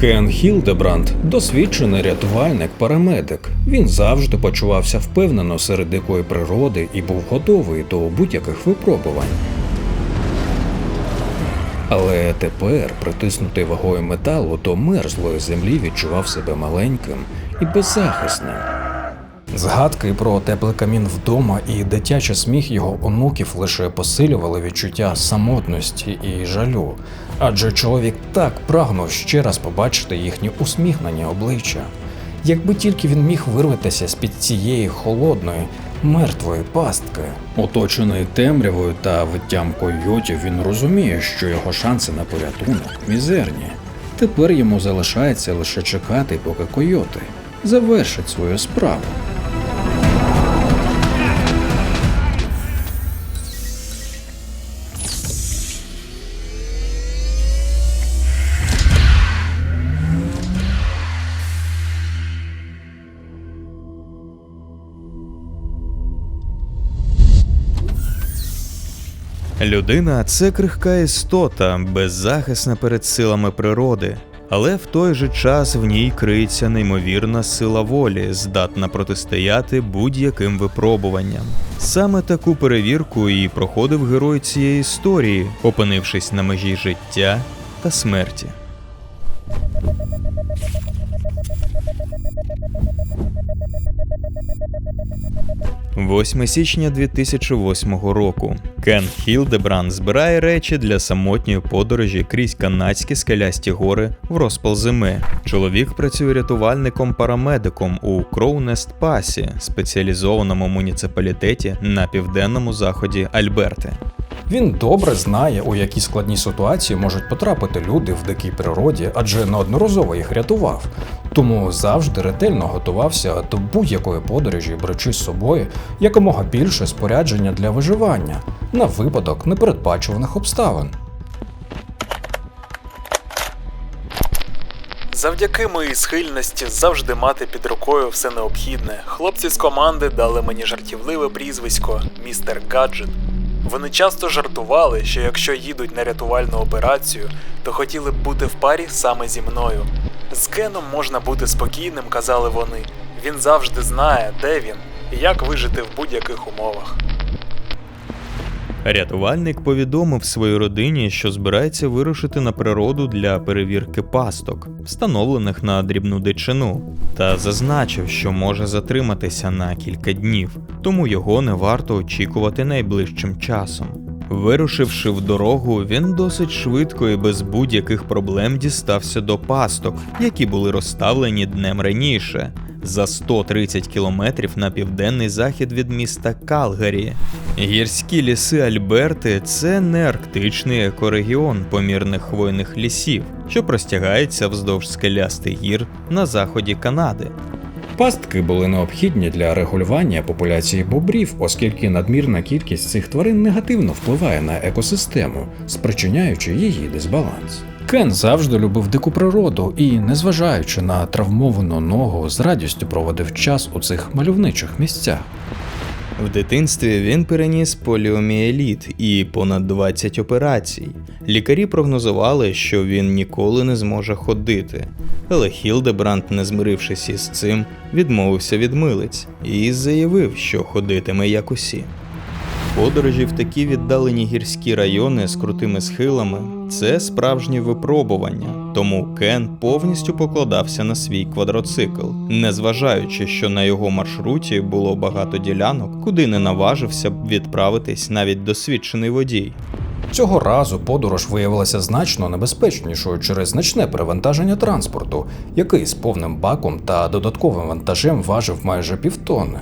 Кен Хілдебранд досвідчений рятувальник-парамедик. Він завжди почувався впевнено серед дикої природи і був готовий до будь-яких випробувань. Але тепер, притиснутий вагою металу до мерзлої землі, відчував себе маленьким і беззахисним. Згадки про теплий камін вдома і дитячий сміх його онуків лише посилювали відчуття самотності і жалю, адже чоловік так прагнув ще раз побачити їхні усміхнені обличчя. Якби тільки він міг вирватися з-під цієї холодної, мертвої пастки. Оточений темрявою та виттям койотів, він розуміє, що його шанси на порятунок мізерні. Тепер йому залишається лише чекати, поки койоти завершать свою справу. Людина це крихка істота, беззахисна перед силами природи, але в той же час в ній криється неймовірна сила волі, здатна протистояти будь-яким випробуванням. Саме таку перевірку і проходив герой цієї історії, опинившись на межі життя та смерті. 8 січня 2008 року. Кен Хілдебран збирає речі для самотньої подорожі крізь канадські скелясті гори в розпал зими. Чоловік працює рятувальником-парамедиком у Кроунест Пасі, спеціалізованому муніципалітеті на південному заході Альберти. Він добре знає, у які складні ситуації можуть потрапити люди в дикій природі, адже неодноразово їх рятував. Тому завжди ретельно готувався до будь-якої подорожі, беручи з собою якомога більше спорядження для виживання на випадок непередбачуваних обставин. Завдяки моїй схильності завжди мати під рукою все необхідне, хлопці з команди дали мені жартівливе прізвисько містер Гаджет. Вони часто жартували, що якщо їдуть на рятувальну операцію, то хотіли б бути в парі саме зі мною. З Кеном можна бути спокійним, казали вони. Він завжди знає, де він і як вижити в будь-яких умовах. Рятувальник повідомив своїй родині, що збирається вирушити на природу для перевірки пасток, встановлених на дрібну дичину, та зазначив, що може затриматися на кілька днів, тому його не варто очікувати найближчим часом. Вирушивши в дорогу, він досить швидко і без будь-яких проблем дістався до пасток, які були розставлені днем раніше, за 130 кілометрів на південний захід від міста Калгарі. Гірські ліси Альберти це не арктичний екорегіон помірних хвойних лісів, що простягається вздовж скелястих гір на заході Канади. Пастки були необхідні для регулювання популяції бобрів, оскільки надмірна кількість цих тварин негативно впливає на екосистему, спричиняючи її дисбаланс. Кен завжди любив дику природу і, незважаючи на травмовану ногу, з радістю проводив час у цих мальовничих місцях. В дитинстві він переніс поліоміеліт і понад 20 операцій. Лікарі прогнозували, що він ніколи не зможе ходити. Але Хілдебранд, не змирившись із цим, відмовився від милиць і заявив, що ходитиме як усі. Подорожі в такі віддалені гірські райони з крутими схилами це справжнє випробування, тому Кен повністю покладався на свій квадроцикл, незважаючи, що на його маршруті було багато ділянок, куди не наважився б відправитись навіть досвідчений водій. Цього разу подорож виявилася значно небезпечнішою через значне перевантаження транспорту, який з повним баком та додатковим вантажем важив майже півтонни.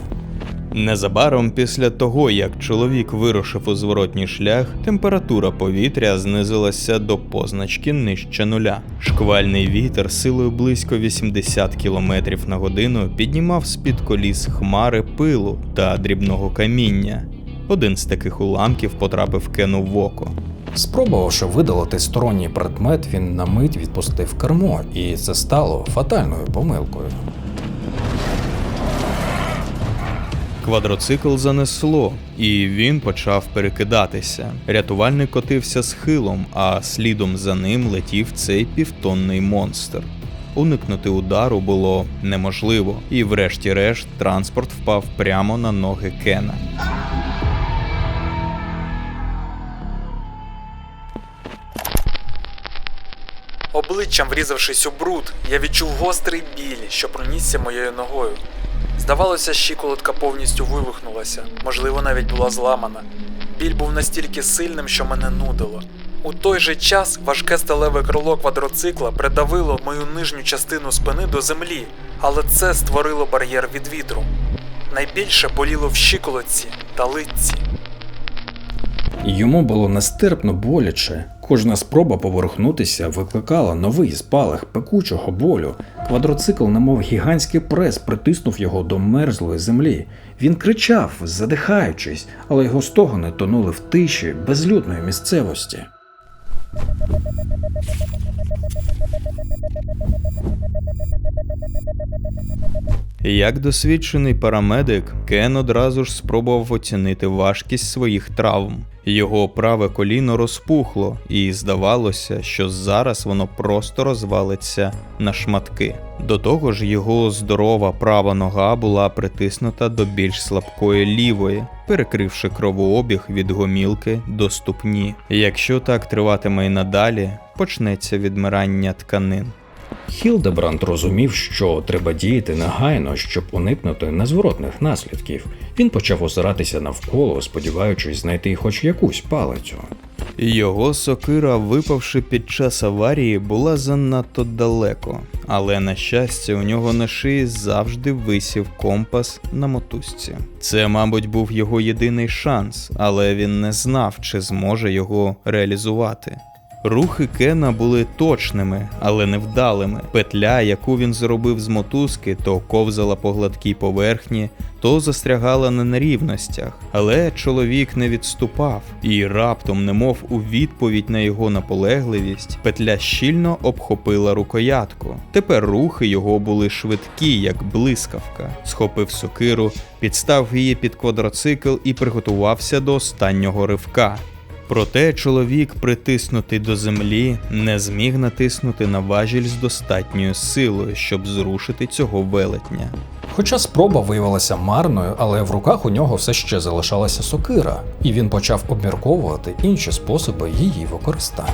Незабаром після того, як чоловік вирушив у зворотній шлях, температура повітря знизилася до позначки нижче нуля. Шквальний вітер силою близько 80 км на годину піднімав з-під коліс хмари пилу та дрібного каміння. Один з таких уламків потрапив Кену в око. Спробувавши видалити сторонній предмет, він на мить відпустив кермо, і це стало фатальною помилкою. Квадроцикл занесло, і він почав перекидатися. Рятувальник котився схилом, а слідом за ним летів цей півтонний монстр. Уникнути удару було неможливо, і врешті-решт транспорт впав прямо на ноги Кена. Обличчям врізавшись у бруд, я відчув гострий біль, що пронісся моєю ногою. Здавалося, щиколотка повністю вивихнулася, можливо, навіть була зламана. Біль був настільки сильним, що мене нудило. У той же час важке сталеве крило квадроцикла придавило мою нижню частину спини до землі, але це створило бар'єр від вітру. Найбільше боліло в щиколотці та литці. Йому було нестерпно боляче. Кожна спроба поворухнутися викликала новий спалах пекучого болю. Квадроцикл, немов гігантський прес, притиснув його до мерзлої землі. Він кричав, задихаючись, але його стогони тонули в тиші безлюдної місцевості. Як досвідчений парамедик, Кен одразу ж спробував оцінити важкість своїх травм. Його праве коліно розпухло, і здавалося, що зараз воно просто розвалиться на шматки. До того ж, його здорова права нога була притиснута до більш слабкої лівої, перекривши кровообіг від гомілки до ступні. Якщо так триватиме і надалі, почнеться відмирання тканин. Хілдебранд розумів, що треба діяти негайно, щоб уникнути незворотних наслідків. Він почав озиратися навколо, сподіваючись знайти хоч якусь палицю. Його сокира, випавши під час аварії, була занадто далеко, але на щастя, у нього на шиї завжди висів компас на мотузці. Це, мабуть, був його єдиний шанс, але він не знав, чи зможе його реалізувати. Рухи Кена були точними, але невдалими. Петля, яку він зробив з мотузки, то ковзала по гладкій поверхні, то застрягала на нерівностях. Але чоловік не відступав, і раптом, немов у відповідь на його наполегливість, петля щільно обхопила рукоятку. Тепер рухи його були швидкі, як блискавка. Схопив сокиру, підстав її під квадроцикл і приготувався до останнього ривка. Проте чоловік, притиснутий до землі, не зміг натиснути на важіль з достатньою силою, щоб зрушити цього велетня. Хоча спроба виявилася марною, але в руках у нього все ще залишалася сокира, і він почав обмірковувати інші способи її використання.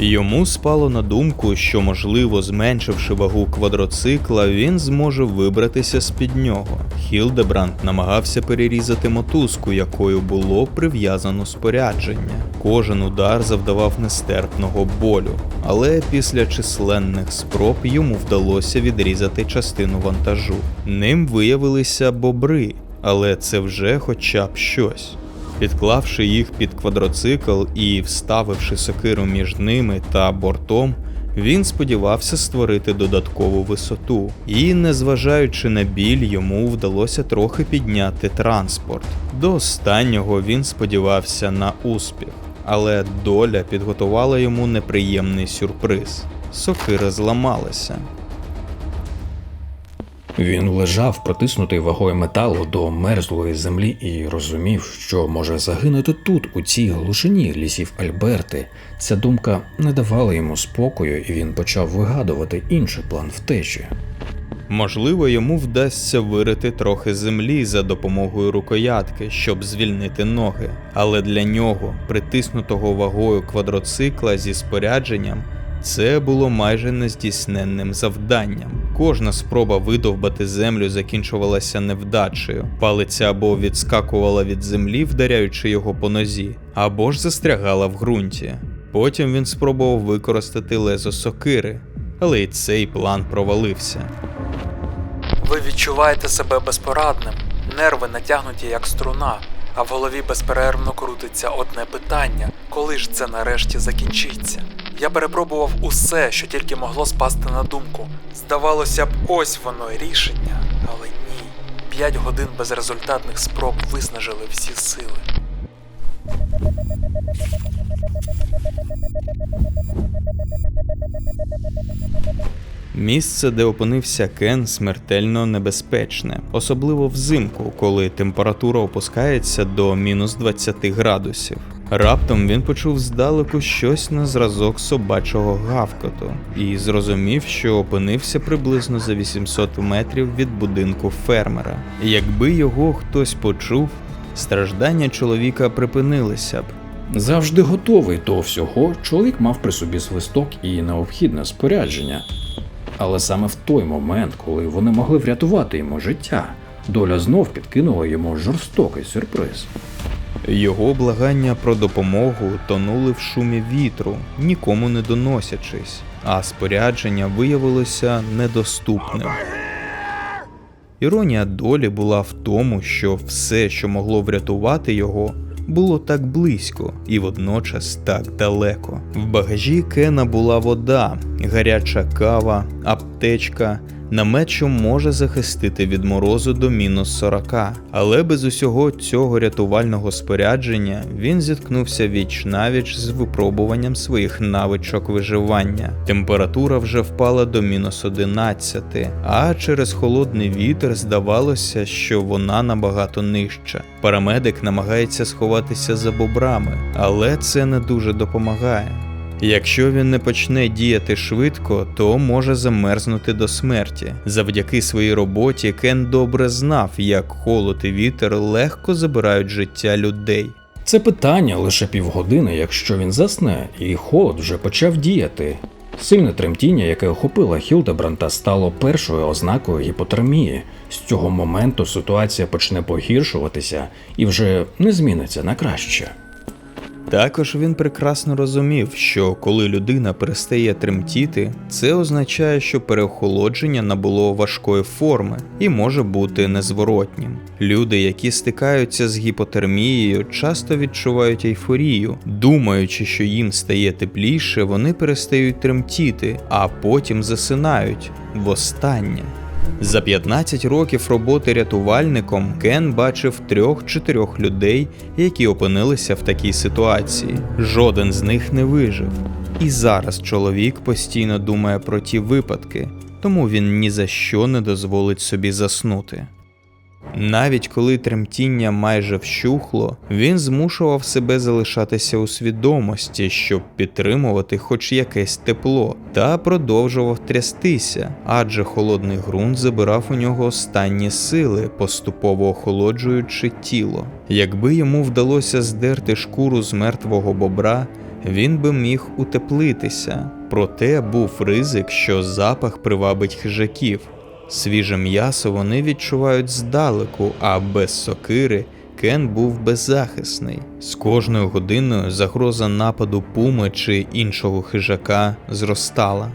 Йому спало на думку, що, можливо, зменшивши вагу квадроцикла, він зможе вибратися з-під нього. Хілдебранд намагався перерізати мотузку, якою було прив'язано спорядження. Кожен удар завдавав нестерпного болю, але після численних спроб йому вдалося відрізати частину вантажу. Ним виявилися бобри, але це вже хоча б щось. Підклавши їх під квадроцикл і вставивши сокиру між ними та бортом, він сподівався створити додаткову висоту, і, незважаючи на біль, йому вдалося трохи підняти транспорт. До останнього він сподівався на успіх, але доля підготувала йому неприємний сюрприз. Сокира зламалася. Він лежав, притиснутий вагою металу до мерзлої землі, і розумів, що може загинути тут, у цій глушині лісів Альберти. Ця думка не давала йому спокою, і він почав вигадувати інший план втечі. Можливо, йому вдасться вирити трохи землі за допомогою рукоятки, щоб звільнити ноги, але для нього, притиснутого вагою квадроцикла зі спорядженням, це було майже нездійсненним завданням. Кожна спроба видовбати землю закінчувалася невдачею. Палиця або відскакувала від землі, вдаряючи його по нозі, або ж застрягала в ґрунті. Потім він спробував використати лезо сокири, але й цей план провалився. Ви відчуваєте себе безпорадним, нерви натягнуті як струна, а в голові безперервно крутиться одне питання: коли ж це нарешті закінчиться? Я перепробував усе, що тільки могло спасти на думку. Здавалося б, ось воно рішення, але ні. П'ять годин безрезультатних спроб виснажили всі сили. Місце, де опинився Кен, смертельно небезпечне, особливо взимку, коли температура опускається до мінус 20 градусів. Раптом він почув здалеку щось на зразок собачого гавкоту і зрозумів, що опинився приблизно за 800 метрів від будинку фермера. Якби його хтось почув, страждання чоловіка припинилися б. Завжди готовий до всього, чоловік мав при собі свисток і необхідне спорядження. Але саме в той момент, коли вони могли врятувати йому життя, доля знов підкинула йому жорстокий сюрприз. Його благання про допомогу тонули в шумі вітру, нікому не доносячись, а спорядження виявилося недоступним. Іронія долі була в тому, що все, що могло врятувати його, було так близько і водночас так далеко. В багажі Кена була вода, гаряча кава, аптечка, намет, що може захистити від морозу до мінус 40. Але без усього цього рятувального спорядження він зіткнувся віч навіч з випробуванням своїх навичок виживання. Температура вже впала до мінус 11, а через холодний вітер здавалося, що вона набагато нижча. Парамедик намагається сховатися за бобрами, але це не дуже допомагає. Якщо він не почне діяти швидко, то може замерзнути до смерті. Завдяки своїй роботі Кен добре знав, як холод і вітер легко забирають життя людей. Це питання лише півгодини, якщо він засне, і холод вже почав діяти. Сильне тремтіння, яке охопило Хілдебранта, стало першою ознакою гіпотермії. З цього моменту ситуація почне погіршуватися і вже не зміниться на краще. Також він прекрасно розумів, що коли людина перестає тремтіти, це означає, що переохолодження набуло важкої форми і може бути незворотнім. Люди, які стикаються з гіпотермією, часто відчувають ейфорію, думаючи, що їм стає тепліше, вони перестають тремтіти, а потім засинають востаннє. За 15 років роботи рятувальником Кен бачив трьох-чотирьох людей, які опинилися в такій ситуації. Жоден з них не вижив. І зараз чоловік постійно думає про ті випадки, тому він ні за що не дозволить собі заснути. Навіть коли тремтіння майже вщухло, він змушував себе залишатися у свідомості, щоб підтримувати хоч якесь тепло, та продовжував трястися, адже холодний ґрунт забирав у нього останні сили, поступово охолоджуючи тіло. Якби йому вдалося здерти шкуру з мертвого бобра, він би міг утеплитися. Проте був ризик, що запах привабить хижаків. Свіже м'ясо вони відчувають здалеку, а без сокири Кен був беззахисний. З кожною годиною загроза нападу пуми чи іншого хижака зростала.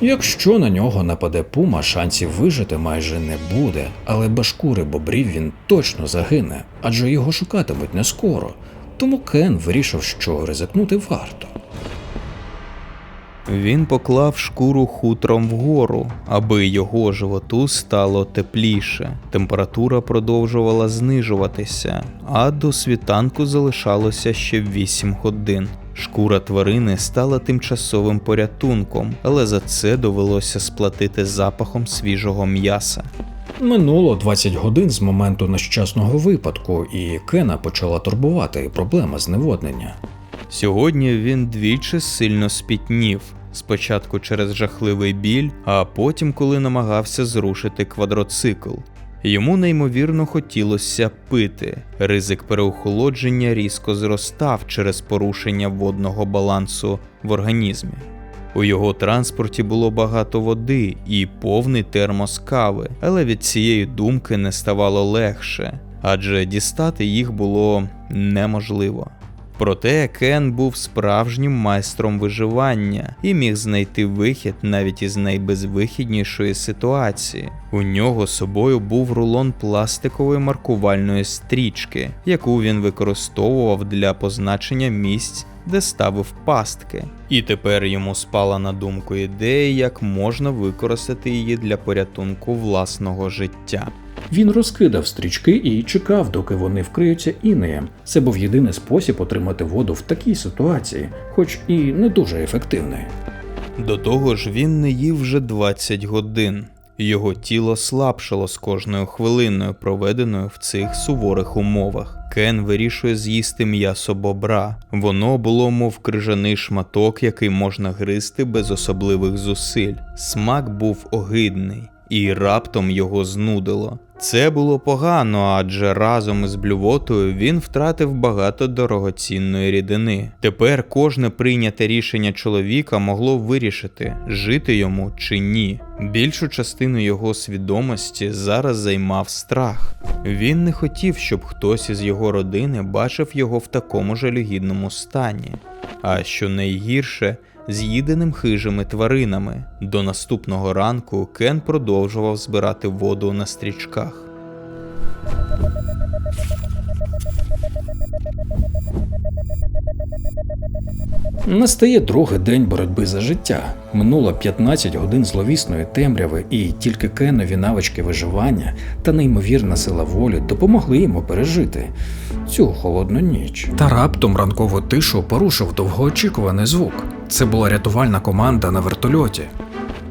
Якщо на нього нападе пума, шансів вижити майже не буде, але без шкури бобрів він точно загине, адже його шукатимуть не скоро. Тому Кен вирішив, що ризикнути варто. Він поклав шкуру хутром вгору, аби його животу стало тепліше. Температура продовжувала знижуватися, а до світанку залишалося ще 8 годин. Шкура тварини стала тимчасовим порятунком, але за це довелося сплатити запахом свіжого м'яса. Минуло 20 годин з моменту нещасного випадку, і Кена почала турбувати проблема зневоднення. Сьогодні він двічі сильно спітнів. Спочатку через жахливий біль, а потім, коли намагався зрушити квадроцикл. Йому неймовірно хотілося пити. Ризик переохолодження різко зростав через порушення водного балансу в організмі. У його транспорті було багато води і повний термос кави, але від цієї думки не ставало легше, адже дістати їх було неможливо. Проте Кен був справжнім майстром виживання і міг знайти вихід навіть із найбезвихіднішої ситуації. У нього собою був рулон пластикової маркувальної стрічки, яку він використовував для позначення місць, де ставив пастки. І тепер йому спала на думку ідея, як можна використати її для порятунку власного життя. Він розкидав стрічки і чекав, доки вони вкриються інеєм. Це був єдиний спосіб отримати воду в такій ситуації, хоч і не дуже ефективний. До того ж, він не їв вже 20 годин. Його тіло слабшало з кожною хвилиною, проведеною в цих суворих умовах. Кен вирішує з'їсти м'ясо бобра. Воно було мов крижаний шматок, який можна гризти без особливих зусиль. Смак був огидний, і раптом його знудило. Це було погано, адже разом із блювотою він втратив багато дорогоцінної рідини. Тепер кожне прийняте рішення чоловіка могло вирішити, жити йому чи ні. Більшу частину його свідомості зараз займав страх. Він не хотів, щоб хтось із його родини бачив його в такому жалюгідному стані. А що найгірше, з'їденим хижими тваринами. До наступного ранку Кен продовжував збирати воду на стрічках. Настає другий день боротьби за життя. Минуло 15 годин зловісної темряви, і тільки Кенові навички виживання та неймовірна сила волі допомогли йому пережити цю холодну ніч. Та раптом ранкову тишу порушив довгоочікуваний звук. Це була рятувальна команда на вертольоті.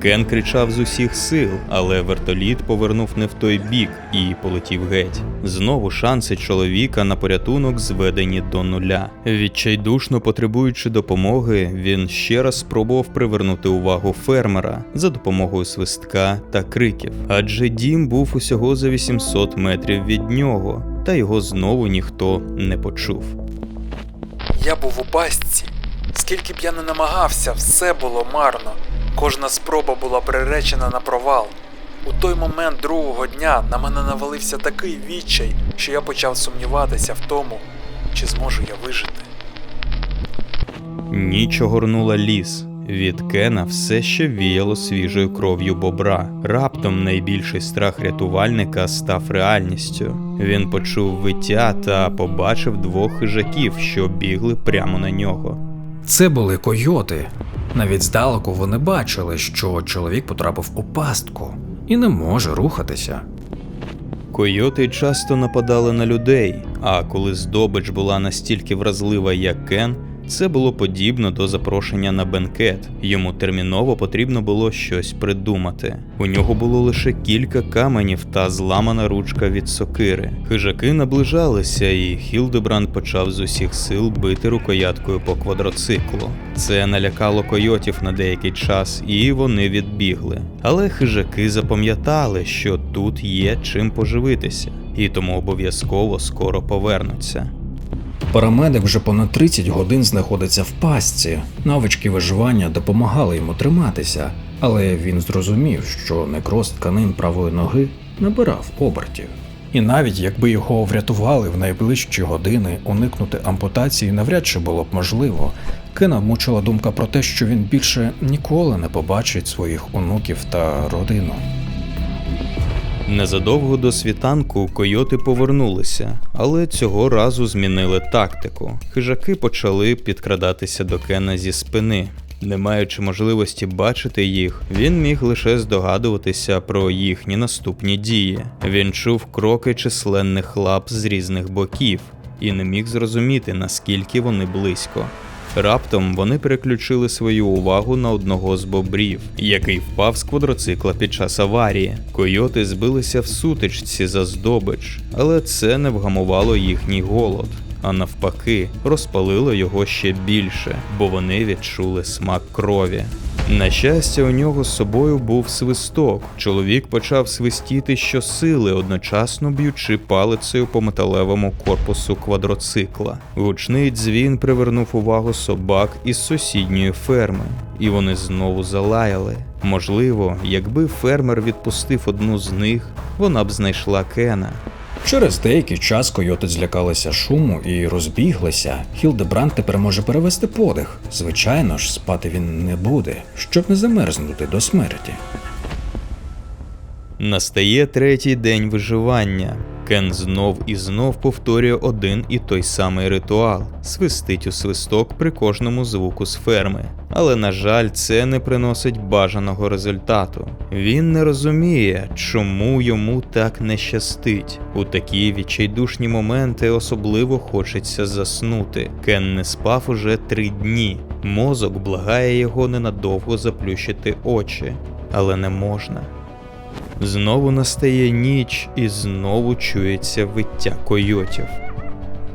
Кен кричав з усіх сил, але вертоліт повернув не в той бік і полетів геть. Знову шанси чоловіка на порятунок зведені до нуля. Відчайдушно потребуючи допомоги, він ще раз спробував привернути увагу фермера за допомогою свистка та криків. Адже дім був усього за 800 метрів від нього, та його знову ніхто не почув. Я був у пастці. Скільки б я не намагався, все було марно. Кожна спроба була приречена на провал. У той момент другого дня на мене навалився такий відчай, що я почав сумніватися в тому, чи зможу я вижити. Ніч огорнула ліс. Від Кена все ще віяло свіжою кров'ю бобра. Раптом найбільший страх рятувальника став реальністю. Він почув виття та побачив двох хижаків, що бігли прямо на нього. Це були койоти. Навіть здалеку вони бачили, що чоловік потрапив у пастку і не може рухатися. Койоти часто нападали на людей, а коли здобич була настільки вразлива, як Кен, це було подібно до запрошення на бенкет. Йому терміново потрібно було щось придумати. У нього було лише кілька каменів та зламана ручка від сокири. Хижаки наближалися, і Хілдебранд почав з усіх сил бити рукояткою по квадроциклу. Це налякало койотів на деякий час, і вони відбігли. Але хижаки запам'ятали, що тут є чим поживитися, і тому обов'язково скоро повернуться. Парамедик вже понад 30 годин знаходиться в пастці. Навички виживання допомагали йому триматися, але він зрозумів, що некроз тканин правої ноги набирав обертів. І навіть якби його врятували в найближчі години, уникнути ампутації навряд чи було б можливо. Кена мучила думка про те, що він більше ніколи не побачить своїх онуків та родину. Незадовго до світанку койоти повернулися, але цього разу змінили тактику. Хижаки почали підкрадатися до Кена зі спини. Не маючи можливості бачити їх, він міг лише здогадуватися про їхні наступні дії. Він чув кроки численних лап з різних боків і не міг зрозуміти, наскільки вони близько. Раптом вони переключили свою увагу на одного з бобрів, який впав з квадроцикла під час аварії. Койоти збилися в сутичці за здобич, але це не вгамувало їхній голод. А навпаки, розпалило його ще більше, бо вони відчули смак крові. На щастя, у нього з собою був свисток. Чоловік почав свистіти щосили, одночасно б'ючи палицею по металевому корпусу квадроцикла. Гучний дзвін привернув увагу собак із сусідньої ферми, і вони знову залаяли. Можливо, якби фермер відпустив одну з них, вона б знайшла Кена. Через деякий час койоти злякалися шуму і розбіглися. Хілдебранд тепер може перевести подих. Звичайно ж, спати він не буде, щоб не замерзнути до смерті. Настає третій день виживання. Кен знов і знов повторює один і той самий ритуал, свистить у свисток при кожному звуку з ферми. Але, на жаль, це не приносить бажаного результату. Він не розуміє, чому йому так не щастить. У такі відчайдушні моменти особливо хочеться заснути. Кен не спав уже три дні. Мозок благає його ненадовго заплющити очі, але не можна. Знову настає ніч і знову чується виття койотів.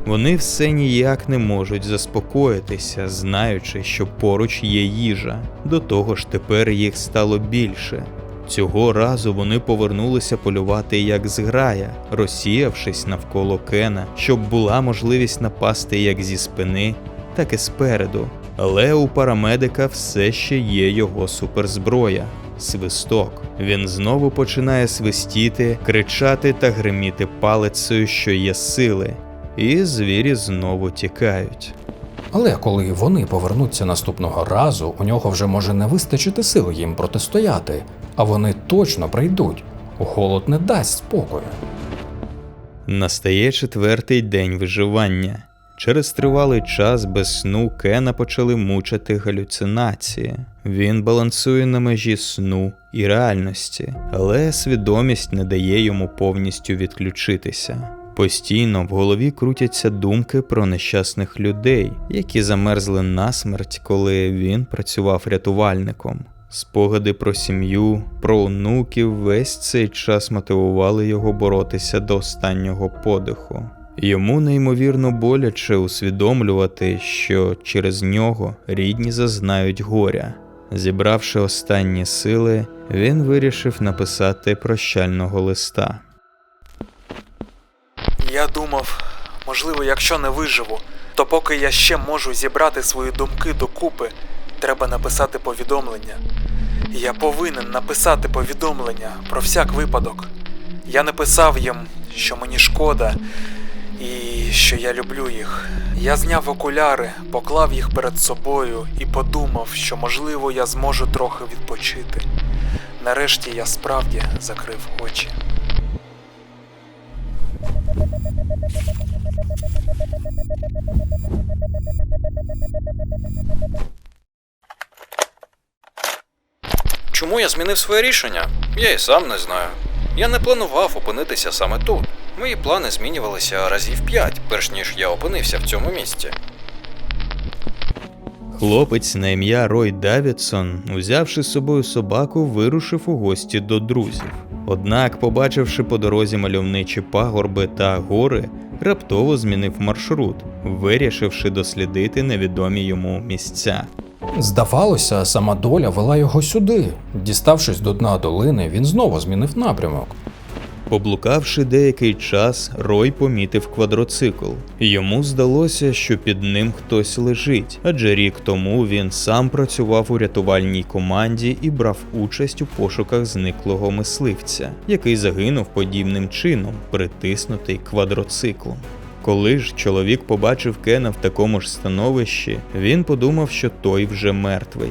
Вони все ніяк не можуть заспокоїтися, знаючи, що поруч є їжа. До того ж, тепер їх стало більше. Цього разу вони повернулися полювати як зграя, розсіявшись навколо Кена, щоб була можливість напасти як зі спини, так і спереду. Але у парамедика все ще є його суперзброя свисток. Він знову починає свистіти, кричати та гриміти палицею, що є сили, і звірі знову тікають. Але коли вони повернуться наступного разу, у нього вже може не вистачити сил їм протистояти, а вони точно прийдуть. Голод не дасть спокою. Настає четвертий день виживання. Через тривалий час без сну Кена почали мучити галюцинації. Він балансує на межі сну і реальності, але свідомість не дає йому повністю відключитися. Постійно в голові крутяться думки про нещасних людей, які замерзли насмерть, коли він працював рятувальником. Спогади про сім'ю, про онуків весь цей час мотивували його боротися до останнього подиху. Йому неймовірно боляче усвідомлювати, що через нього рідні зазнають горя. Зібравши останні сили, він вирішив написати прощального листа. Я думав, можливо, якщо не виживу, то поки я ще можу зібрати свої думки докупи, треба написати повідомлення. Я повинен написати повідомлення про всяк випадок. Я написав їм, що мені шкода і що я люблю їх. Я зняв окуляри, поклав їх перед собою і подумав, що можливо я зможу трохи відпочити. Нарешті я справді закрив очі. Чому я змінив своє рішення? Я і сам не знаю. Я не планував опинитися саме тут. Мої плани змінювалися разів п'ять, перш ніж я опинився в цьому місці. Хлопець на ім'я Рой Давідсон, узявши з собою собаку, вирушив у гості до друзів. Однак, побачивши по дорозі мальовничі пагорби та гори, раптово змінив маршрут, вирішивши дослідити невідомі йому місця. Здавалося, сама доля вела його сюди. Діставшись до дна долини, він знову змінив напрямок. Поблукавши деякий час, Рой помітив квадроцикл. Йому здалося, що під ним хтось лежить, адже рік тому він сам працював у рятувальній команді і брав участь у пошуках зниклого мисливця, який загинув подібним чином, притиснутий квадроциклом. Коли ж чоловік побачив Кена в такому ж становищі, він подумав, що той вже мертвий.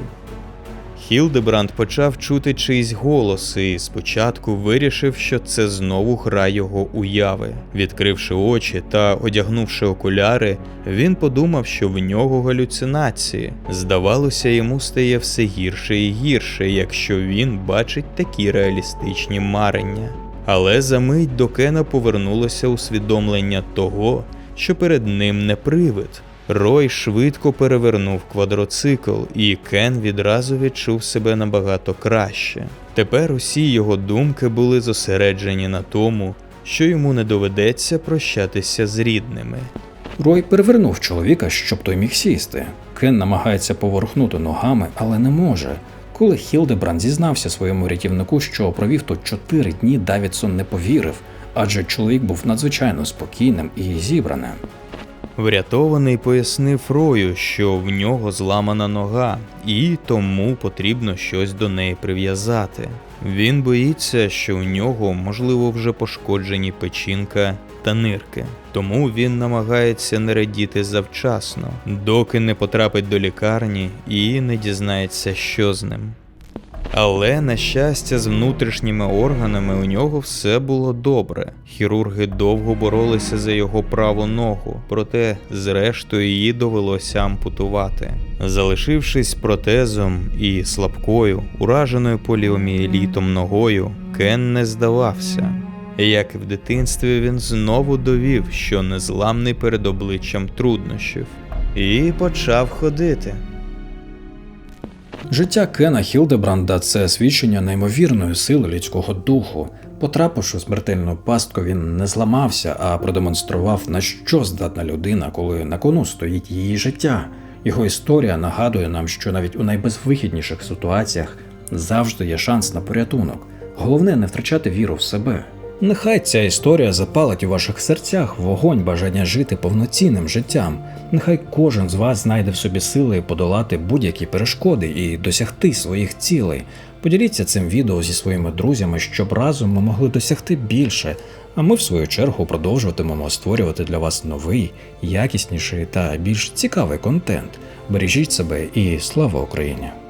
Хілдебранд почав чути чийсь голос і спочатку вирішив, що це знову гра його уяви. Відкривши очі та одягнувши окуляри, він подумав, що в нього галюцинації. Здавалося, йому стає все гірше і гірше, якщо він бачить такі реалістичні марення. Але за мить до Кена повернулося усвідомлення того, що перед ним не привид. Рой швидко перевернув квадроцикл, і Кен відразу відчув себе набагато краще. Тепер усі його думки були зосереджені на тому, що йому не доведеться прощатися з рідними. Рой перевернув чоловіка, щоб той міг сісти. Кен намагається поворухнути ногами, але не може. Коли Хілдебранд зізнався своєму рятівнику, що провів тут чотири дні, Давідсон не повірив, адже чоловік був надзвичайно спокійним і зібраним. Врятований пояснив Рою, що в нього зламана нога, і тому потрібно щось до неї прив'язати. Він боїться, що у нього, можливо, вже пошкоджені печінка та нирки, тому він намагається не радіти завчасно, доки не потрапить до лікарні і не дізнається, що з ним. Але, на щастя, з внутрішніми органами у нього все було добре. Хірурги довго боролися за його праву ногу, проте, зрештою, її довелося ампутувати. Залишившись протезом і слабкою, ураженою поліомієлітом ногою, Кен не здавався. Як і в дитинстві, він знову довів, що незламний перед обличчям труднощів, і почав ходити. Життя Кена Хілдебранда це свідчення неймовірної сили людського духу. Потрапивши в смертельну пастку, він не зламався, а продемонстрував, на що здатна людина, коли на кону стоїть її життя. Його історія нагадує нам, що навіть у найбезвихідніших ситуаціях завжди є шанс на порятунок. Головне не втрачати віру в себе. Нехай ця історія запалить у ваших серцях вогонь бажання жити повноцінним життям. Нехай кожен з вас знайде в собі сили подолати будь-які перешкоди і досягти своїх цілей. Поділіться цим відео зі своїми друзями, щоб разом ми могли досягти більше. А ми, в свою чергу, продовжуватимемо створювати для вас новий, якісніший та більш цікавий контент. Бережіть себе і слава Україні!